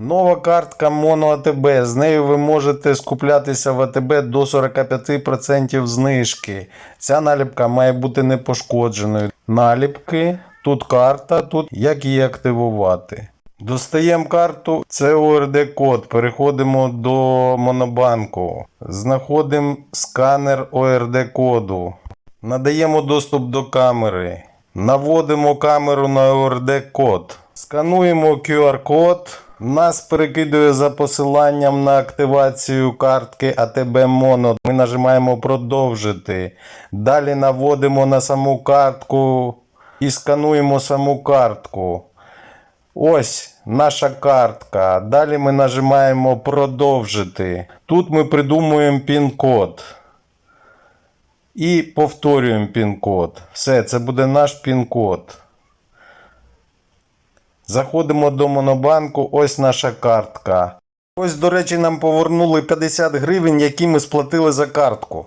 Нова картка АТБ. З нею ви можете скуплятися в АТБ до 45% знижки. Ця наліпка має бути непошкодженою. Наліпки, тут карта, тут як її активувати. Достаємо карту, це ОРД-код. Переходимо до Монобанку. Знаходимо сканер ОРД-коду. Надаємо доступ до камери. Наводимо камеру на ОРД-код. Скануємо QR-код. Нас перекидує за посиланням на активацію картки АТБ Моно. Ми нажимаємо продовжити. Далі наводимо на саму картку і скануємо саму картку. Ось наша картка. Далі ми нажимаємо продовжити. Тут ми придумуємо пін-код. І повторюємо пін-код. Все, це буде наш пін-код. Заходимо до Монобанку, ось наша картка. Ось, до речі, нам повернули 50 гривень, які ми сплатили за картку.